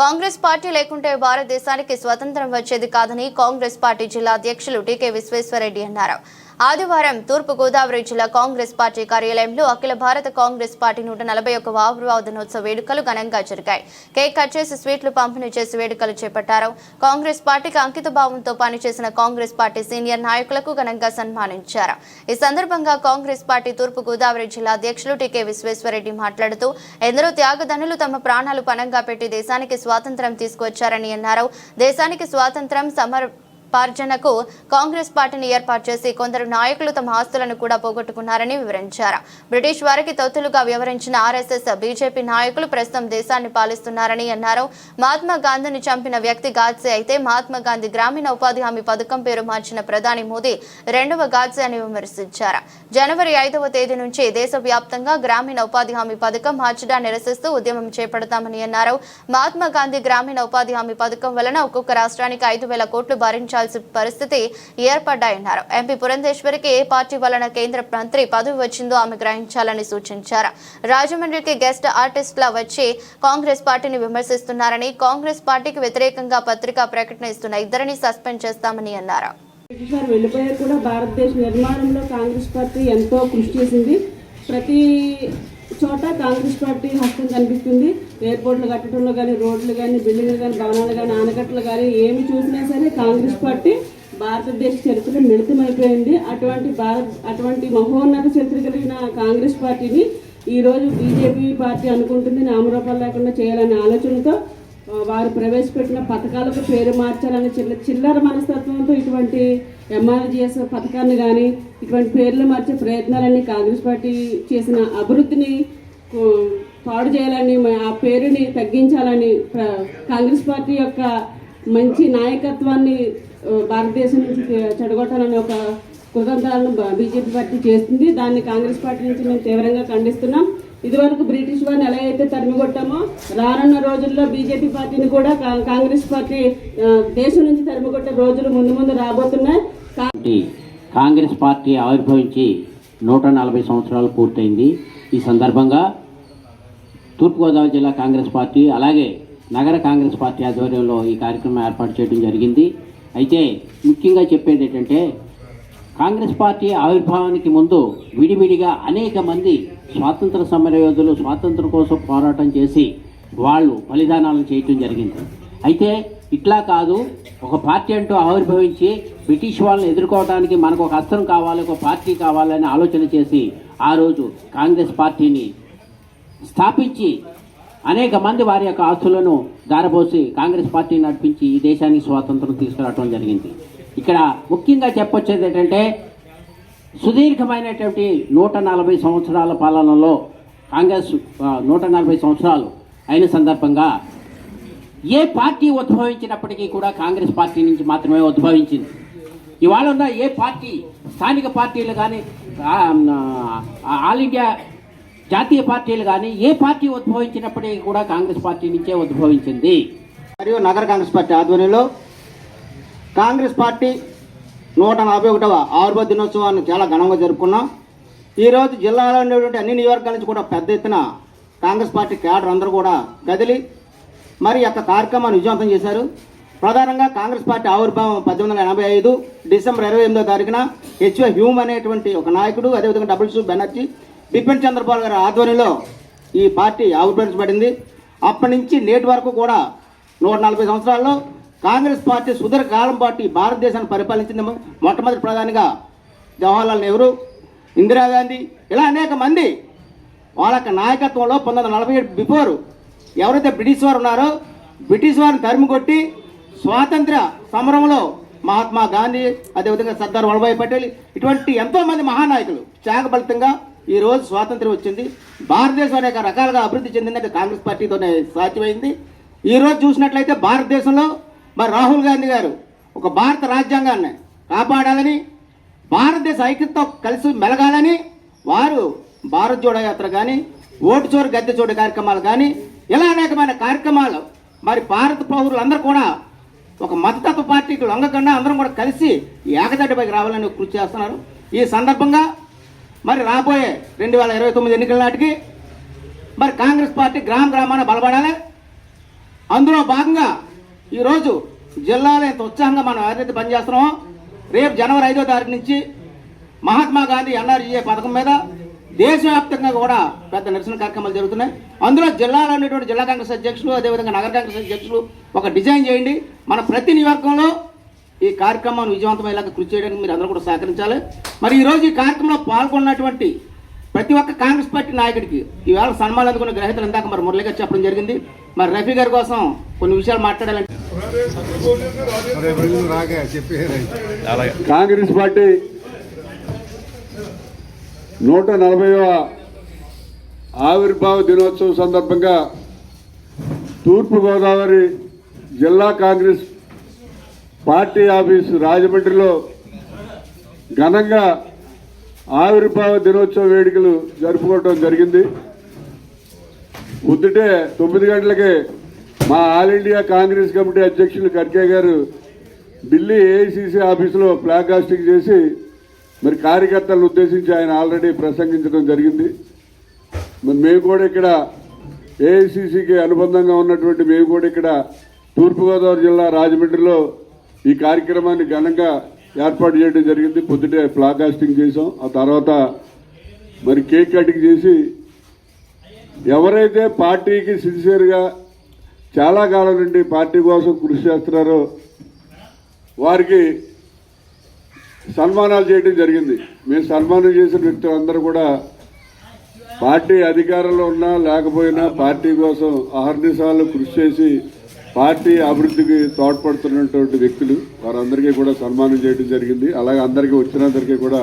Congress party లేకుంటే భారతదేశానికి స్వతంత్రం వచ్చేది కాదని కాంగ్రెస్ పార్టీ జిల్లా అధ్యక్షులు టీకే విశ్వేశ్వరరెడ్డి అన్నారు. ఆదివారం తూర్పు గోదావరి జిల్లా కాంగ్రెస్ పార్టీ కార్యాలయంలో అఖిల భారత కాంగ్రెస్ పార్టీ నూట నలభై ఒక్క ఆవిర్భావ దినోత్సవ వేడుకలు ఘనంగా జరిగాయి. కేక్ కట్ చేసి స్వీట్లు పంపిణీ చేసి వేడుకలు చేపట్టారు. కాంగ్రెస్ పార్టీకి అంకిత భావంతో పనిచేసిన కాంగ్రెస్ పార్టీ సీనియర్ నాయకులకు ఘనంగా సన్మానించారు. ఈ సందర్భంగా కాంగ్రెస్ పార్టీ తూర్పు గోదావరి జిల్లా అధ్యక్షులు టీకే విశ్వేశ్వరరెడ్డి మాట్లాడుతూ ఎందరో త్యాగధనులు తమ ప్రాణాలు పణంగా పెట్టి దేశానికి స్వాతంత్ర్యం తీసుకువచ్చారని అన్నారు. దేశానికి స్వాతంత్ర్యం సమర్ పార్జనకు కాంగ్రెస్ పార్టీని ఏర్పాటు చేసి కొందరు నాయకులు తమ ఆస్తులను కూడా పోగొట్టుకున్నారని వివరించారు. బ్రిటిష్ వారికి తొత్తులుగా వివరించిన ఆర్ఎస్ఎస్ బీజేపీ నాయకులు ప్రస్తుతం దేశాన్ని పాలిస్తున్నారని అన్నారు. మహాత్మా గాంధీని చంపిన వ్యక్తి గాడ్సే అయితే మహాత్మా గాంధీ గ్రామీణ ఉపాధి హామీ పథకం పేరు మార్చిన ప్రధాని మోదీ రెండవ గాడ్సే అని విమర్శించారు. జనవరి ఐదవ తేదీ నుంచి దేశవ్యాప్తంగా గ్రామీణ ఉపాధి హామీ పథకం మార్చడాన్ని నిరసిస్తూ ఉద్యమం చేపడతామని అన్నారు. మహాత్మా గాంధీ గ్రామీణ ఉపాధి హామీ పథకం వలన ఒక్కొక్క రాష్ట్రానికి ఐదు వేల కోట్లు భరించాల్సిన పరిస్థితి ఏర్పడ్డాయన్నారు. ఎంపీ పురంధేశ్వరికి ఏ పార్టీ వలన కేంద్ర మంత్రి పదవి వచ్చిందో ఆమె గ్రహించాలని సూచించారు. రాజమండ్రికి గెస్ట్ ఆర్టిస్ట్లా వచ్చి కాంగ్రెస్ పార్టీని విమర్శిస్తున్నారని కాంగ్రెస్ పార్టీకి వ్యతిరేకంగా పత్రికా ప్రకటన ఇస్తున్న ఇద్దరిని సస్పెండ్ చేస్తామని అన్నారు. బ్రిటిష్ కూడా భారతదేశ నిర్మాణంలో కాంగ్రెస్ పార్టీ ఎంతో కృషి చేసింది. ప్రతి చోట కాంగ్రెస్ పార్టీ హస్తం కనిపిస్తుంది. ఎయిర్పోర్ట్లు కట్టడంలో కానీ రోడ్లు కానీ బిల్డింగ్లు కానీ భవనాలు కానీ ఆనకట్టలు కానీ ఏమి చూసినా సరే కాంగ్రెస్ పార్టీ భారతదేశ చరిత్రలో మిళితమైపోయింది. అటువంటి భారత్ అటువంటి మహోన్నత చరిత్ర కలిగిన కాంగ్రెస్ పార్టీని ఈరోజు బీజేపీ పార్టీ అనుకుంటుంది. నామరూపాలు లేకుండా చేయాలనే ఆలోచనతో వారు ప్రవేశపెట్టిన పథకాలకు పేరు మార్చాలనే చిల్ల చిల్లర మనస్తత్వంతో ఇటువంటి ఎంఆర్జిఎస్ పథకాన్ని కానీ ఇటువంటి పేర్లు మార్చే ప్రయత్నాలన్నీ కాంగ్రెస్ పార్టీ చేసిన అభివృద్ధిని పాడు చేయాలని ఆ పేరుని తగ్గించాలని కాంగ్రెస్ పార్టీ యొక్క మంచి నాయకత్వాన్ని భారతదేశం నుంచి చెడగొట్టాలని ఒక కుతంత్రాలను బీజేపీ పార్టీ చేస్తుంది. దాన్ని కాంగ్రెస్ పార్టీ నుంచి మేము తీవ్రంగా ఖండిస్తున్నాం. ఇదివరకు బ్రిటిష్ వారిని ఎలా అయితే తరిమిగొట్టామో రానున్న రోజుల్లో బీజేపీ పార్టీని కూడా కా- కాంగ్రెస్ పార్టీ దేశం నుంచి తరిమిగొట్టే రోజులు ముందు ముందు రాబోతున్నాయి. కాంగ్రెస్ పార్టీ ఆవిర్భవించి నూట నలభై సంవత్సరాలు పూర్తయింది. ఈ సందర్భంగా తూర్పుగోదావరి జిల్లా కాంగ్రెస్ పార్టీ అలాగే నగర కాంగ్రెస్ పార్టీ ఆధ్వర్యంలో ఈ కార్యక్రమం ఏర్పాటు చేయడం జరిగింది. అయితే ముఖ్యంగా చెప్పేది ఏంటంటే కాంగ్రెస్ పార్టీ ఆవిర్భావానికి ముందు విడివిడిగా అనేక మంది స్వాతంత్ర సమరయోధులు స్వాతంత్రం కోసం పోరాటం చేసి వాళ్ళు బలిదానాలను చేయటం జరిగింది. అయితే ఇట్లా కాదు ఒక పార్టీ అంటూ ఆవిర్భవించి బ్రిటిష్ వాళ్ళని ఎదుర్కోవడానికి మనకు ఒక అస్త్రం కావాలి ఒక పార్టీ కావాలని ఆలోచన చేసి ఆ రోజు కాంగ్రెస్ పార్టీని స్థాపించి అనేక మంది వారి యొక్క ఆస్తులను దారబోసి కాంగ్రెస్ పార్టీని నడిపించి ఈ దేశానికి స్వాతంత్రం తీసుకురావడం జరిగింది. ఇక్కడ ముఖ్యంగా చెప్పొచ్చేది ఏంటంటే సుదీర్ఘమైనటువంటి నూట నలభై సంవత్సరాల పాలనలో కాంగ్రెస్ నూట నలభై సంవత్సరాలు అయిన సందర్భంగా ఏ పార్టీ ఉద్భవించినప్పటికీ కూడా కాంగ్రెస్ పార్టీ నుంచి మాత్రమే ఉద్భవించింది. ఇవాళ ఉన్న ఏ పార్టీ స్థానిక పార్టీలు కానీ ఆల్ ఇండియా జాతీయ పార్టీలు కానీ ఏ పార్టీ ఉద్భవించినప్పటికీ కూడా కాంగ్రెస్ పార్టీ నుంచే ఉద్భవించింది. మరియు నగర కాంగ్రెస్ పార్టీ ఆధ్వర్యంలో కాంగ్రెస్ పార్టీ నూట నలభై ఒకటవ ఆవిర్భావ దినోత్సవాన్ని చాలా ఘనంగా జరుపుకున్నాం. ఈరోజు జిల్లాలో ఉండేటువంటి అన్ని నియోజకవర్గాల నుంచి కూడా పెద్ద ఎత్తున కాంగ్రెస్ పార్టీ క్యాడర్ అందరూ కూడా కదిలి మరి యొక్క కార్యక్రమాన్ని విజయవంతం చేశారు. ప్రధానంగా కాంగ్రెస్ పార్టీ ఆవిర్భావం పద్దెనిమిది వందల ఎనభై ఐదు డిసెంబర్ ఇరవై ఎనిమిదో తారీఖున హెచ్ఓ హ్యూమ్ అనేటువంటి ఒక నాయకుడు అదేవిధంగా డబుల్ బెనర్జీ బిపిన్ చంద్రపాల్ గారి ఆధ్వర్యంలో ఈ పార్టీ ఆవిర్భవించబడింది. అప్పటి నుంచి నేటి వరకు కూడా నూట నలభై సంవత్సరాల్లో కాంగ్రెస్ పార్టీ సుదీర్ఘకాలం పాటు భారతదేశాన్ని పరిపాలించింది మొట్టమొదటి ప్రధానిగా జవహర్లాల్ నెహ్రూ ఇందిరాగాంధీ ఇలా అనేక మంది వాళ్ళ యొక్క నాయకత్వంలో పంతొమ్మిది నలభై ఏడు బిఫోర్ ఎవరైతే బ్రిటిష్ వారు ఉన్నారో బ్రిటిష్ వారిని తరిమి కొట్టి స్వాతంత్ర సమరంలో మహాత్మా గాంధీ అదేవిధంగా సర్దార్ వల్లభాయ్ పటేల్ ఇటువంటి ఎంతోమంది మహానాయకులు త్యాగఫలితంగా ఈ రోజు స్వాతంత్రం వచ్చింది. భారతదేశం అనేక రకాలుగా అభివృద్ధి చెందిందంటే కాంగ్రెస్ పార్టీతోనే సాధ్యమైంది. ఈ రోజు చూసినట్లయితే భారతదేశంలో మరి రాహుల్ గాంధీ గారు ఒక భారత రాజ్యాంగాన్ని కాపాడాలని భారతదేశ ఐక్యతతో కలిసి మెలగాలని వారు భారత్ జోడో యాత్ర కానీ ఓటు చోరు గద్దె చోటు కార్యక్రమాలు కానీ ఇలా అనేకమైన కార్యక్రమాలు మరి భారత పౌరులందరూ కూడా ఒక మతతత్వ పార్టీకి లొంగకుండా అందరం కూడా కలిసి ఏకదడ్డపైకి రావాలని కృషి చేస్తున్నారు. ఈ సందర్భంగా మరి రాబోయే రెండు వేల ఇరవై తొమ్మిది ఎన్నికల నాటికి మరి కాంగ్రెస్ పార్టీ గ్రామ గ్రామాన బలపడాలి. అందులో భాగంగా ఈరోజు జిల్లాలో ఇంత ఉత్సాహంగా మనం ఎవరైతే పనిచేస్తున్నామో రేపు జనవరి ఐదో తారీఖు నుంచి మహాత్మా గాంధీ ఎన్ఆర్జీఏ పథకం మీద దేశవ్యాప్తంగా కూడా పెద్ద నిరసన కార్యక్రమాలు జరుగుతున్నాయి. అందులో జిల్లాలో ఉన్నటువంటి జిల్లా కాంగ్రెస్ అధ్యక్షులు అదేవిధంగా నగర కాంగ్రెస్ అధ్యక్షులు ఒక డిజైన్ చేయండి. మన ప్రతి నియోజకవర్గంలో ఈ కార్యక్రమాన్ని విజయవంతమయ్యేలాగా కృషి చేయడానికి మీరు అందరూ కూడా సహకరించాలి. మరి ఈరోజు ఈ కార్యక్రమంలో పాల్గొన్నటువంటి ప్రతి ఒక్క కాంగ్రెస్ పార్టీ నాయకుడికి ఈవేళ సన్మానం అందుకున్న గ్రహీతలు ఇందాక మరి మురళి గారు చెప్పడం జరిగింది. మరి రఫీ గారి కోసం కొన్ని విషయాలు మాట్లాడాలంటే కాంగ్రెస్ పార్టీ నూట నలభైవ ఆవిర్భావ దినోత్సవం సందర్భంగా తూర్పుగోదావరి జిల్లా కాంగ్రెస్ పార్టీ ఆఫీసు రాజమండ్రిలో ఘనంగా ఆవిర్భావ దినోత్సవ వేడుకలు జరుపుకోవటం జరిగింది. ఉద్దుటే తొమ్మిది గంటలకే మా ఆల్ ఇండియా కాంగ్రెస్ కమిటీ అధ్యక్షులు ఖర్గే గారు ఢిల్లీ ఏఐసిసి ఆఫీసులో ఫ్లాగ్ కాస్టింగ్ చేసి మరి కార్యకర్తలను ఉద్దేశించి ఆయన ఆల్రెడీ ప్రసంగించడం జరిగింది. మరి మేము కూడా ఇక్కడ ఏఐసిసికి అనుబంధంగా ఉన్నటువంటి మేము కూడా ఇక్కడ తూర్పుగోదావరి జిల్లా రాజమండ్రిలో ఈ కార్యక్రమాన్ని ఘనంగా ఏర్పాటు చేయడం జరిగింది. పొద్దుటే ఫ్లాగ్ కాస్టింగ్ చేసాం ఆ తర్వాత మరి కేక్ కటింగ్ చేసి ఎవరైతే పార్టీకి సిన్సియర్గా చాలా కాలం నుండి పార్టీ కోసం కృషి చేస్తున్నారో వారికి సన్మానాలు చేయడం జరిగింది. మేము సన్మానం చేసిన వ్యక్తులు అందరూ కూడా పార్టీ అధికారంలో ఉన్నా లేకపోయినా పార్టీ కోసం అహర్నిశాలు కృషి చేసి పార్టీ అభివృద్ధికి తోడ్పడుతున్నటువంటి వ్యక్తులు వారందరికీ కూడా సన్మానం చేయడం జరిగింది. అలాగే అందరికీ వచ్చినందరికీ కూడా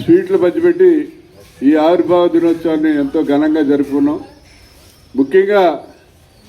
స్వీట్లు పంచిపెట్టి ఈ ఆవిర్భావ దినోత్సవాన్ని ఎంతో ఘనంగా జరుపుకున్నాం. ముఖ్యంగా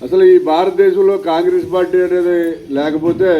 అసలు ఈ భారతదేశంలో కాంగ్రెస్ పార్టీ అనేది లేకపోతే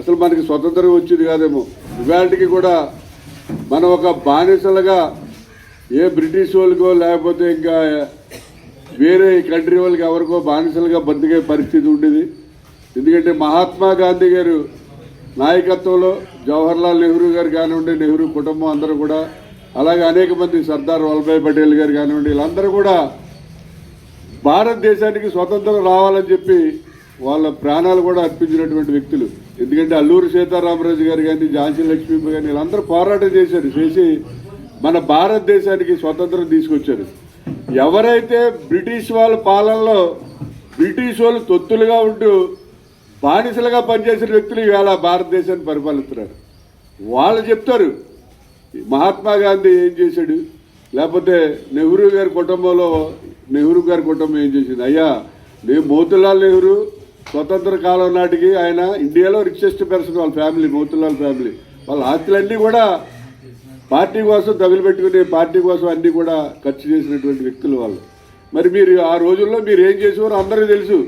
అసలు మనకి స్వతంత్రం వచ్చేది కాదేమో. ఇవాళకి కూడా మనం ఒక బానిసలుగా ఏ బ్రిటిష్ వాళ్ళకో లేకపోతే ఇంకా వేరే కంట్రీ వాళ్ళకి ఎవరికో బానిసలుగా బతికే పరిస్థితి ఉండేది. ఎందుకంటే మహాత్మా గాంధీ గారు నాయకత్వంలో జవహర్లాల్ నెహ్రూ గారు కానివ్వండి నెహ్రూ కుటుంబం అందరూ కూడా అలాగే అనేక మంది సర్దార్ వల్లభాయ్ పటేల్ గారు కానివ్వండి వీళ్ళందరూ కూడా భారతదేశానికి స్వతంత్రం రావాలని చెప్పి వాళ్ళ ప్రాణాలు కూడా అర్పించినటువంటి వ్యక్తులు. ఎందుకంటే అల్లూరి సీతారామరాజు గారు కానీ ఝాన్సీ లక్ష్మీ కానీ వీళ్ళందరూ పోరాటం చేశారు చేసి మన భారతదేశానికి స్వతంత్రం తీసుకొచ్చారు. ఎవరైతే బ్రిటిష్ వాళ్ళ పాలనలో బ్రిటిష్ వాళ్ళు తొత్తులుగా ఉంటూ బానిసలుగా పనిచేసిన వ్యక్తులు ఇవాళ భారతదేశాన్ని పరిపాలిస్తున్నారు. వాళ్ళు చెప్తారు మహాత్మా గాంధీ ఏం చేశాడు? లేకపోతే నెహ్రూ గారి కుటుంబంలో నెహ్రూ గారి కుటుంబం ఏం చేసింది? అయ్యా నేను మోతిలాల్ నెహ్రూ స్వతంత్ర కాలం నాటికి ఆయన ఇండియాలో రిచెస్ట్ పర్సన్ వాళ్ళ ఫ్యామిలీ మోతిలాల్ ఫ్యామిలీ వాళ్ళ ఆస్తులన్నీ కూడా పార్టీ కోసం తగులుపెట్టుకుని పార్టీ కోసం అన్నీ కూడా ఖర్చు చేసినటువంటి వ్యక్తులు వాళ్ళు. మరి మీరు ఆ రోజుల్లో మీరు ఏం చేసేవారో అందరికీ తెలుసు.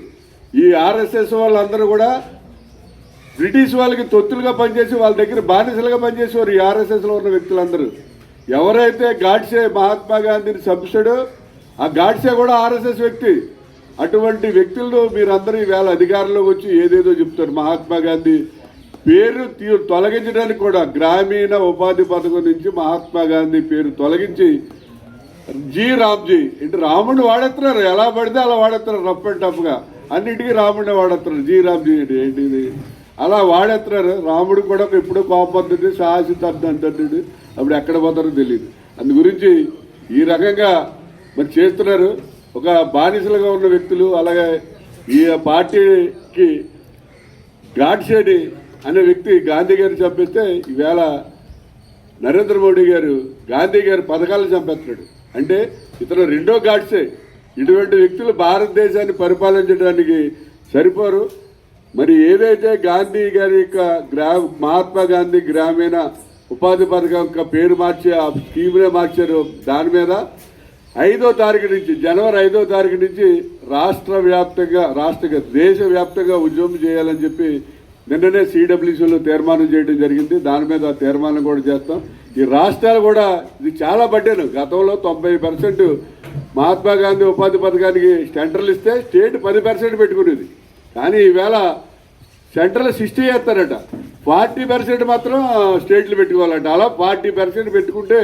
ఈ ఆర్ఎస్ఎస్ వాళ్ళందరూ కూడా బ్రిటిష్ వాళ్ళకి తొత్తులుగా పనిచేసి వాళ్ళ దగ్గర బానిసలుగా పనిచేసేవారు ఈ ఆర్ఎస్ఎస్లో ఉన్న వ్యక్తులందరూ. ఎవరైతే గాడ్సే మహాత్మా గాంధీని చంపాడో ఆ గాడ్సే కూడా ఆర్ఎస్ఎస్ వ్యక్తి. అటువంటి వ్యక్తులను మీరందరూ ఈవేళ అధికారంలోకి వచ్చి ఏదేదో చెప్తారు. మహాత్మా గాంధీ పేరు తొలగించడానికి కూడా గ్రామీణ ఉపాధి పథకం నుంచి మహాత్మా గాంధీ పేరు తొలగించి జీ రామ్జీ. అంటే రాముడిని వాడేస్తున్నారు ఎలా పడితే అలా వాడేస్తున్నారు రఫ్ అండ్ టఫ్గా. అన్నిటికీ రాముడిని వాడేస్తున్నారు జీ రామ్జీ ఏంటిది? అలా వాడేస్తున్నారు రాముడు కూడా ఎప్పుడో కోపడుతుంది సాహసిద్ధార్థం అంటాడు అప్పుడు ఎక్కడ పోతారో తెలియదు అందు గురించి ఈ రకంగా మరి చేస్తున్నారు. ఒక బానిసలుగా ఉన్న వ్యక్తులు అలాగే ఈ పార్టీకి గాడ్సేడి అనే వ్యక్తి గాంధీ గారిని చంపిస్తే ఈవేళ నరేంద్ర మోడీ గారు గాంధీ గారి పథకాలను చంపేస్తున్నాడు. అంటే ఇతను రెండో గాడ్సే. ఇటువంటి వ్యక్తులు భారతదేశాన్ని పరిపాలించడానికి సరిపోరు. మరి ఏదైతే గాంధీ గారి యొక్క గ్రా మహాత్మా గాంధీ గ్రామీణ ఉపాధి పథకం యొక్క పేరు మార్చి ఆ స్కీమ్నే మార్చారు దాని మీద ఐదో తారీఖు నుంచి జనవరి ఐదో తారీఖు నుంచి రాష్ట్ర వ్యాప్తంగా రాష్ట్ర దేశ వ్యాప్తంగా ఉద్యమం చేయాలని చెప్పి నిన్ననే సిడబ్ల్యూసీలో తీర్మానం చేయడం జరిగింది. దాని మీద తీర్మానం కూడా చేస్తాం. ఈ రాష్ట్రాలు కూడా ఇది చాలా పడ్డాను. గతంలో తొంభై పర్సెంట్ మహాత్మా గాంధీ ఉపాధి పథకానికి సెంట్రల్ ఇస్తే స్టేట్ పది పర్సెంట్ పెట్టుకునేది. కానీ ఈవేళ సెంట్రల్ సిక్స్టీ చేస్తారట. ఫార్టీ పర్సెంట్ మాత్రం స్టేట్లు పెట్టుకోవాలంట. అలా ఫార్టీ పర్సెంట్ పెట్టుకుంటే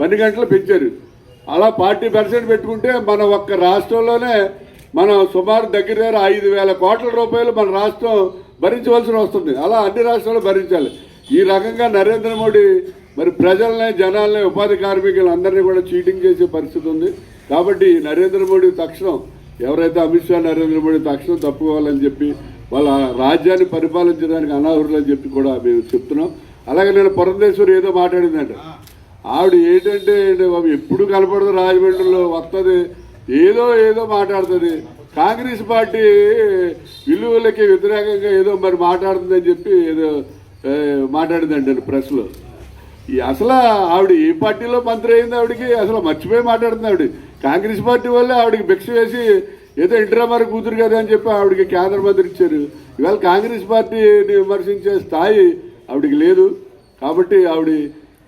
పని గంటలు పెంచారు. అలా ఫార్టీ పర్సెంట్ పెట్టుకుంటే మన ఒక్క రాష్ట్రంలోనే మనం సుమారు దగ్గర దగ్గర ఐదు వేల కోట్ల రూపాయలు మన రాష్ట్రం భరించవలసి వస్తుంది అలా అన్ని రాష్ట్రాలు భరించాలి. ఈ రకంగా నరేంద్ర మోడీ మరి ప్రజల్ని జనాల్ని ఉపాధి కార్మికులందరినీ కూడా చీటింగ్ చేసే పరిస్థితి ఉంది. కాబట్టి నరేంద్ర మోడీ తక్షణం ఎవరైతే అమిత్ షా నరేంద్ర మోడీ తక్షణం తప్పుకోవాలని చెప్పి వాళ్ళ రాజ్యాన్ని పరిపాలించడానికి అనాహురులని చెప్పి కూడా మేము చెప్తున్నాం. అలాగే నేను పురంధేశ్వరి ఏదో మాట్లాడిందంట. ఆవిడ ఏంటంటే ఏంటి బాబు ఎప్పుడు కనపడదు రాజమండ్రిలో వస్తుంది ఏదో ఏదో మాట్లాడుతుంది. కాంగ్రెస్ పార్టీ విలువలకి వ్యతిరేకంగా ఏదో మరి మాట్లాడుతుందని చెప్పి ఏదో ఏ, మాట్లాడిందండి ప్రెస్లో. ఈ అసలు ఆవిడ ఏ పార్టీలో మంత్రి అయింది ఆవిడకి? అసలు మర్చిపోయి మాట్లాడుతుంది ఆవిడ. కాంగ్రెస్ పార్టీ వల్లే ఆవిడకి భిక్ష వేసి ఏదో ఇంటరామారి కూతురు కదా అని చెప్పి ఆవిడకి కేంద్ర మంత్రి ఇచ్చారు. ఇవాళ కాంగ్రెస్ పార్టీని విమర్శించే స్థాయి ఆవిడకి లేదు. కాబట్టి ఆవిడ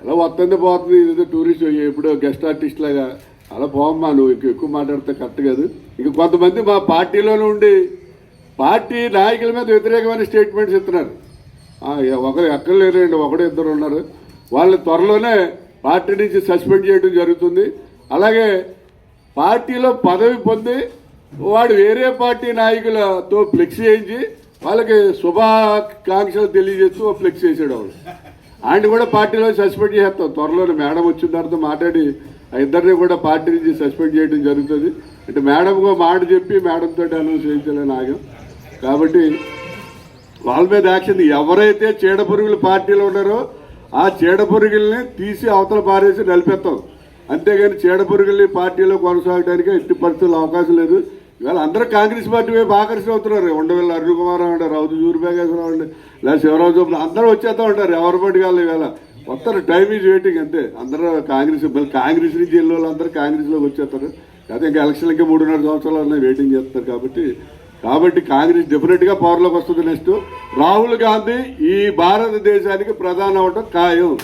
ఎలా వస్తుంది పోతుంది? ఏదో టూరిస్ట్ ఎప్పుడో గెస్ట్ ఆర్టిస్ట్ లాగా అలా బాగుమ్మా నువ్వు ఎక్కువ ఎక్కువ మాట్లాడితే కరెక్ట్ కాదు. ఇంక కొంతమంది మా పార్టీలోనే ఉండి పార్టీ నాయకుల మీద వ్యతిరేకమైన స్టేట్మెంట్స్ ఇస్తున్నారు. ఒకరు ఎక్కడ లేరండి ఒకడు ఇద్దరు ఉన్నారు. వాళ్ళని త్వరలోనే పార్టీ నుంచి సస్పెండ్ చేయడం జరుగుతుంది. అలాగే పార్టీలో పదవి పొంది వాడు వేరే పార్టీ నాయకులతో ఫ్లెక్స్ చేయించి వాళ్ళకి శుభాకాంక్షలు తెలియజేస్తూ ఫ్లెక్స్ చేసాడు వాళ్ళు ఆయన కూడా పార్టీలో సస్పెండ్ చేస్తాం. త్వరలోనే మేడం వచ్చిన తర్వాత మాట్లాడి ఆ ఇద్దరిని కూడా పార్టీ నుంచి సస్పెండ్ చేయడం జరుగుతుంది. అంటే మేడంకు మాట చెప్పి మేడంతో అనౌన్స్ చేయించాలని ఆగాం. కాబట్టి వాళ్ళ మీద యాక్షన్ ఎవరైతే చీడపురుగులు పార్టీలో ఉన్నారో ఆ చీడపురుగుల్ని తీసి అవతల పారేసి నలిపేస్తాం అంతేగాని చీడపురుగుల్ని పార్టీలో కొనసాగడానికి ఎట్టి పరిస్థితుల్లో అవకాశం లేదు. ఇవాళ అందరూ కాంగ్రెస్ పార్టీ వైపు ఆకర్షణ అవుతున్నారు ఉండవల్లి అరుణ్ కుమార్ రావు రౌతు జూరుబేగేశ్వరరావు అండి లేదా శివరాజు అందరూ వచ్చేస్తా ఉంటారు. ఎవరి పట్టి ఇవాళ. వస్తారు టైం ఈజ్ వెయిటింగ్ అంతే. అందరూ కాంగ్రెస్ మళ్ళీ కాంగ్రెస్ నుంచి వెళ్ళే వాళ్ళందరూ కాంగ్రెస్లోకి వచ్చేస్తారు. అయితే ఇంకా ఎలక్షన్లకి మూడున్నర సంవత్సరాలు ఉన్నాయి వెయిటింగ్ చేస్తారు కాబట్టి కాబట్టి కాంగ్రెస్ డెఫినెట్గా పవర్లోకి వస్తుంది నెక్స్ట్ రాహుల్ గాంధీ ఈ భారతదేశానికి ప్రధాన అవటం ఖాయం.